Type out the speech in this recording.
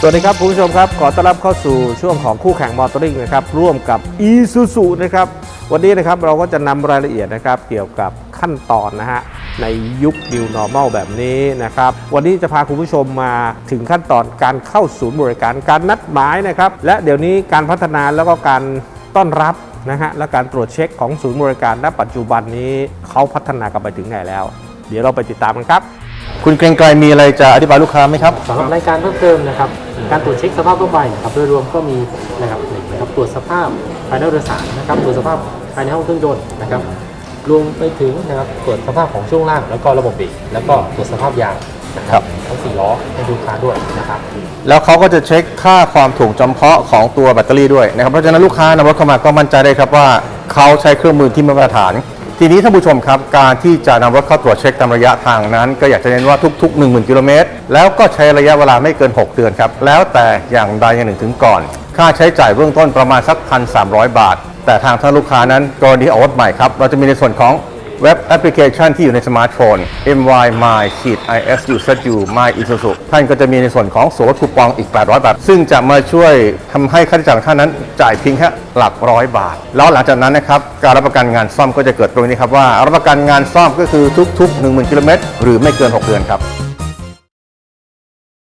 สวัสดีครับคุณผู้ชมครับ ขอต้อนรับเข้าสู่ช่วงของคู่แข่งมอเตอร์ริงนะครับร่วมกับ e s u s u นะครับวันนี้นะครับเราก็จะนำรายละเอียดนะครับเกี่ยวกับขั้นตอนนะฮะในยุค New Normal แบบนี้นะครับวันนี้จะพาคุณผู้ชมมาถึงขั้นตอนการเข้าศูนย์บริการการนัดหมายนะครับและเดี๋ยวนี้การพัฒนาแล้วก็การต้อนรับนะฮะและการตรวจเช็คของศูนย์บริการณปัจจุบันนี้เขาพัฒนากันไปถึงไหนแล้ว เดี๋ยวเราไปติดตามกันครับ คุณเกรงไกรมีอะไรจะอธิบายลูกค้าไหมครับ สำหรับรายการเพิ่มเติมนะครับ การตรวจเช็คสภาพทั่วไปนะครับโดยรวมก็มีนะครับหนึ่งนะครับตรวจสภาพภายในรถโดยสารนะครับตรวจสภาพภายในห้องเครื่องยนต์นะครับรวมไปถึงนะครับตรวจสภาพของช่วงล่างแล้วก็ระบบเบรกแล้วก็ตรวจสภาพยางนะครับทั้งสี่ล้อให้ลูกค้าด้วยนะครับ แล้วเขาก็จะเช็คค่าความถ่วงจำเพาะของตัวแบตเตอรี่ด้วยนะครับเพราะฉะนั้นลูกค้านำรถเข้ามาก็มั่นใจได้ครับว่าเขาใช้เครื่องมือที่มาตรฐาน ทีนี้ท่านผู้ชมครับ การที่จะนำรถเข้าตรวจเช็คตามระยะทางนั้น ก็อยากจะเน้นว่าทุก ๆ 10,000 กิโลเมตร แล้วก็ใช้ระยะเวลาไม่เกิน 6 เดือนครับ แล้วแต่อย่างใดอย่างหนึ่งถึงก่อน ค่าใช้จ่ายเบื้องต้นประมาณสัก 1,300 บาท แต่ทางท่านลูกค้านั้นกรณีออกรถใหม่ครับเราจะมีในส่วนของ เว็บแอปพลิเคชันที่อยู่ในสมาร์ทโฟน my my is u z u my isuzu ท่านก็จะมีในส่วนของส่วนลดคูปองอีก 800 บาท ซึ่งจะมาช่วยทำให้ค่าใช้จ่ายของท่านนั้น จ่ายเพียงแค่หลักร้อยบาท แล้วหลังจากนั้นนะครับ การรับประกันงานซ่อมก็จะเกิดตรงนี้ครับว่า รับประกันงานซ่อมก็คือทุก ๆ 10,000 กิโลเมตรหรือไม่เกิน 6 เดือนครับ